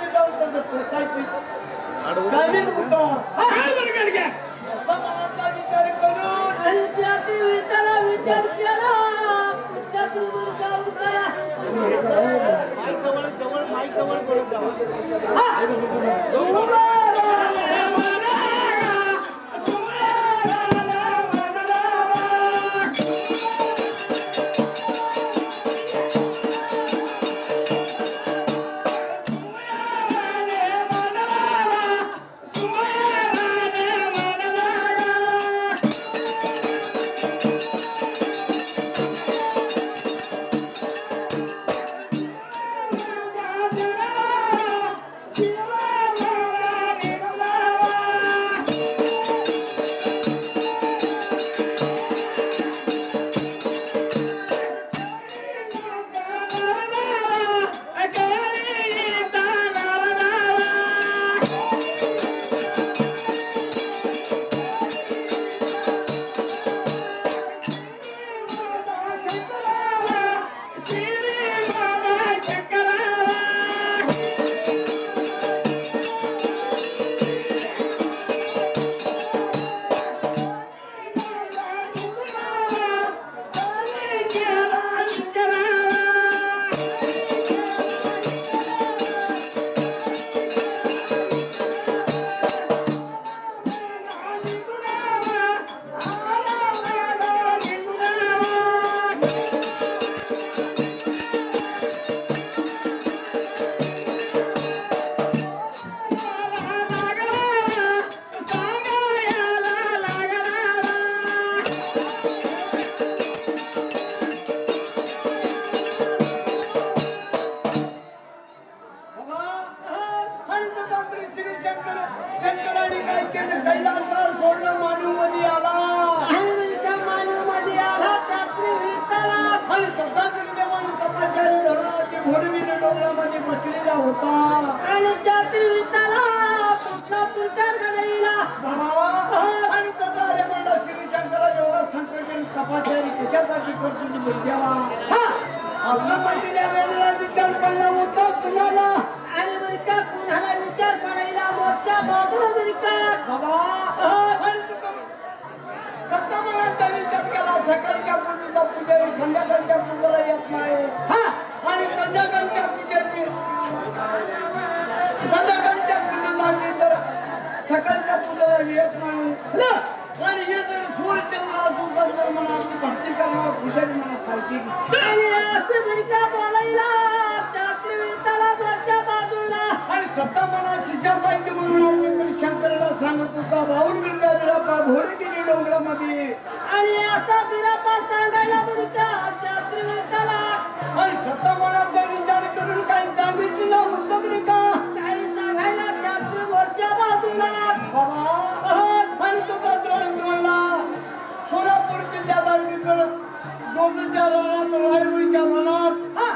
मध्ये जाऊन त्याचं पोचायची. असा मनाचा विचार करून आणि विचार केला. माई जवळ जवळ माई जवळ बोलत जावा डोंगरामध्ये बसलेला होता. आणि त्या त्रिविताला कुठला पुरकार घडायला आणि स्वतः अरे म्हणला श्री शंकरा एवढा संकट आणि तपश्चर्य कशासाठी करतो तुम्ही गुरुदेवा असं म्हणजे त्या वेळेला विचार पडला होता कुणाला? आणि कुणाला विचार पडायला मोठ्या बाजूला बरं का? बाबा आणि सत्ता मनाचा विचार केला सकाळच्या पूजेचा पुजारी संध्याकाळच्या बाजूला. आणि स्वतः मला पाहिजे म्हणून तर शंकराला सांगत होता भाऊन बिरगा बिरापा घोडगिरी डोंगरामध्ये. आणि असा बिरापा सांगायला बरं का त्या त्रिविताला आणि स्वतः मनाचा विचार करून काही सांगितलं होतं का? काही सांगायला त्या त्रिमोरच्या बाजूला. बाबा दोजच्या रानात रायरुईच्या वनात हा?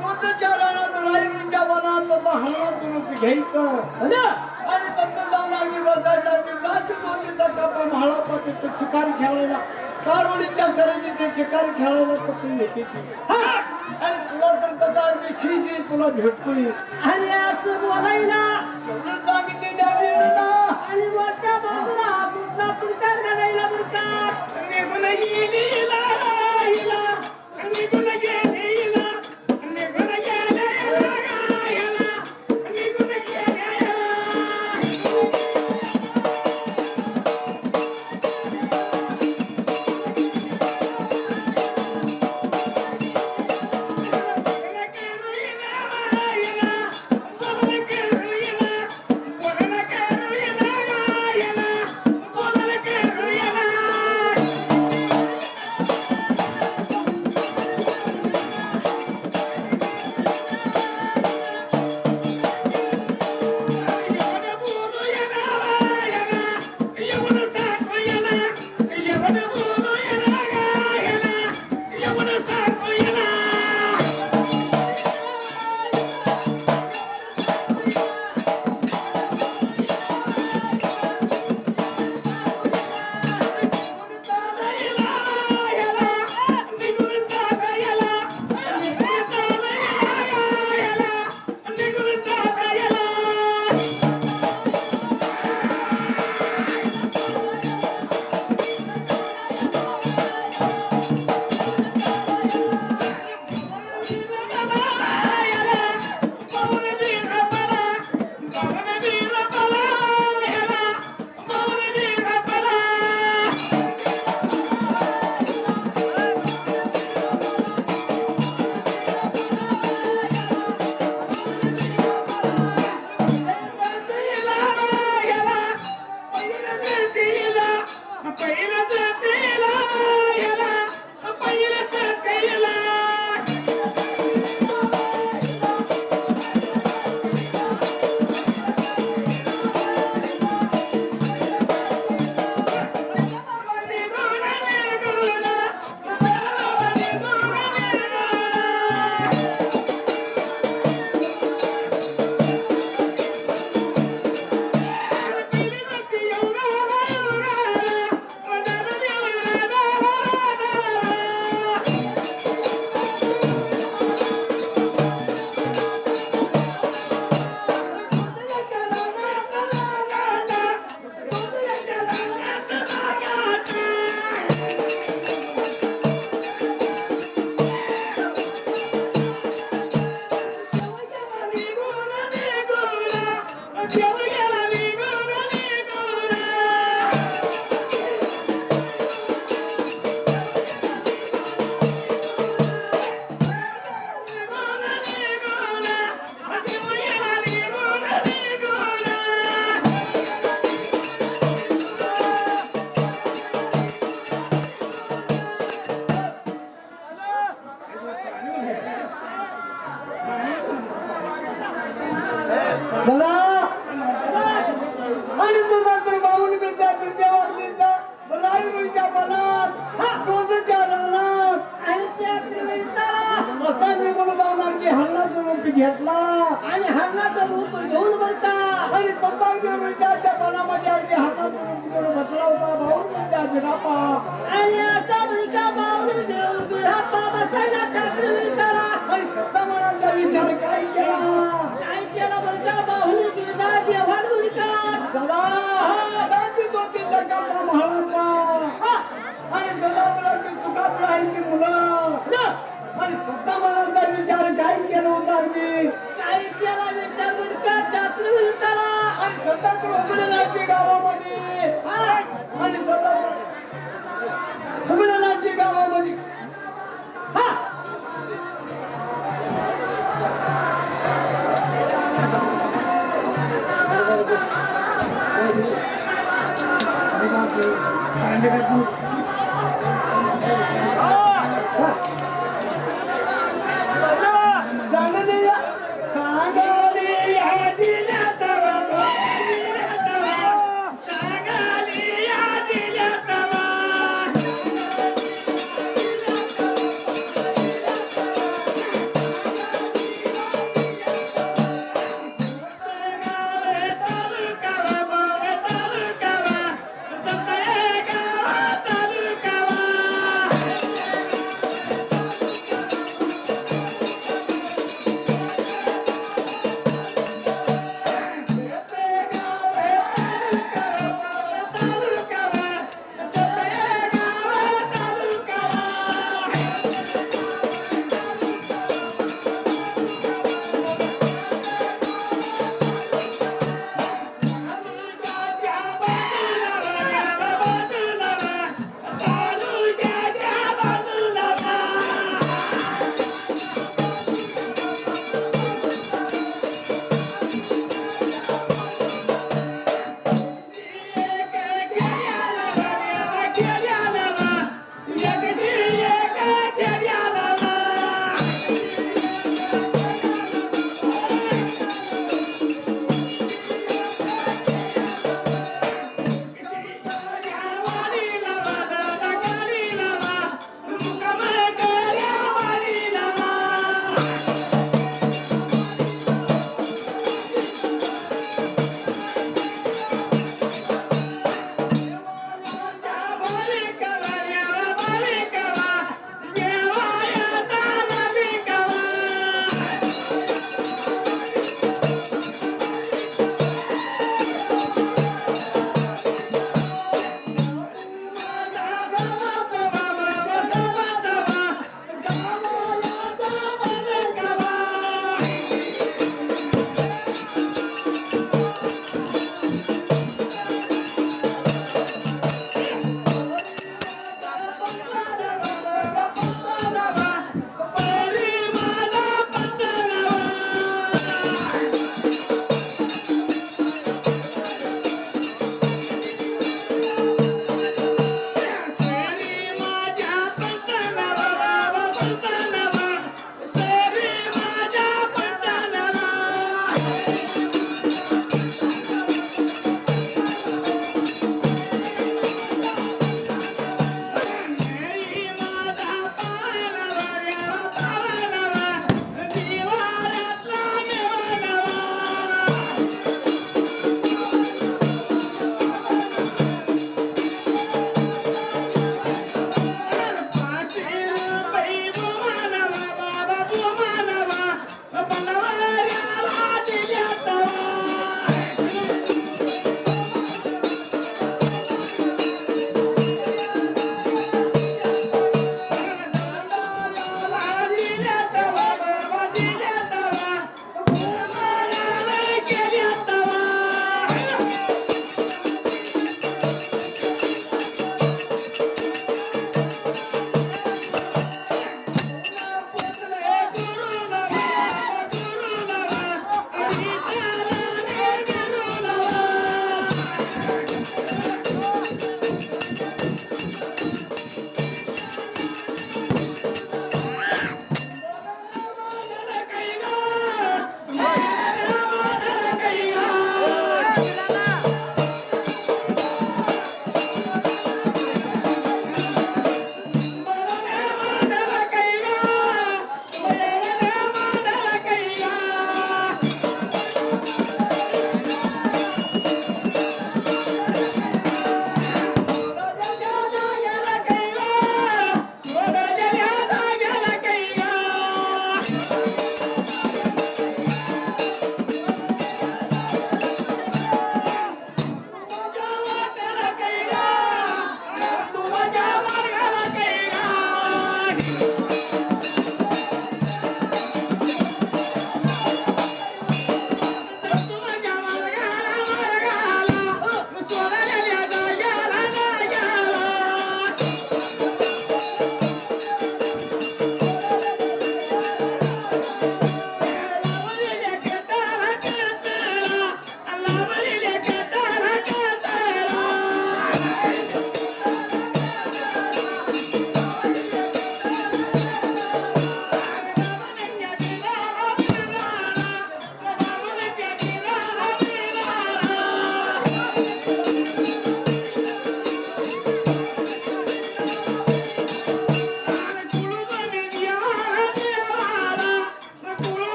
दोजच्या रानात रायरुईच्या वनात तो हलवा चुरून घ्यायचं ना? आणि तत्त जाऊन अगदी बसायचं अगदी जाती मोतीचा टप्पा शिकार खेळायला कारोडीच्या खरेदीचे शिकार खेळायला तर तू येते ती. हा? आणि तुला तर त्याचा अगदी शिशी तुला भेटतोय. आणि असं बोलायला सांगितले आणि मोठ्या बाजूला कुठला पुरकार घडायला बरं का Yeah. विचार काय केला काय केलं बरका बाहुली गिरदा देवान बरका दादा दादी ज्योतीचा कप्पा महाराजला आणि मुलं आणि स्वतः मनाचा विचार काय केला होता अगदी काय केला विचार त्या त्रिवेणीताला आणि सतत Ben de bu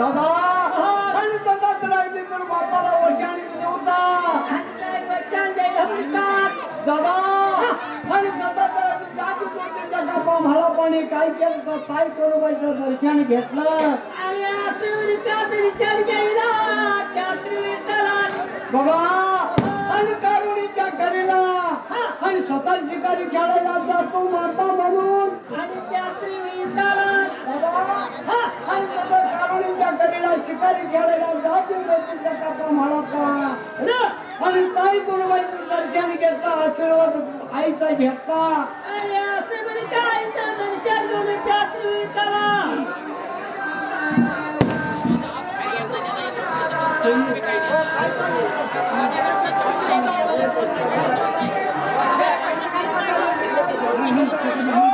दादा आणि सतत राहते तर बापाला वशाणी तुझे होता. वचन द्यायला बोलतात दादा आणि सतत राहते जाती गोतीच्या गप्पा म्हाला पाणी काय केलं तर काय करूबाईचं दर्शन घेतलं. आणि रात्रीमध्ये त्यात विचार केला त्यात विचारा बाबा आणि कारुणीच्या करीला आणि स्वतः शिकारी खेळायला जातो माता म्हणून. आणि त्या विचारा बाबा आणि सतत कारुणीच्या करीला शिकारी खेळायला जातो गोतीच्या आणि ताई गुरुबाईचं दर्शन घेतलं आशीर्वाद आईचा घेतला? आणि दर्शन घेऊन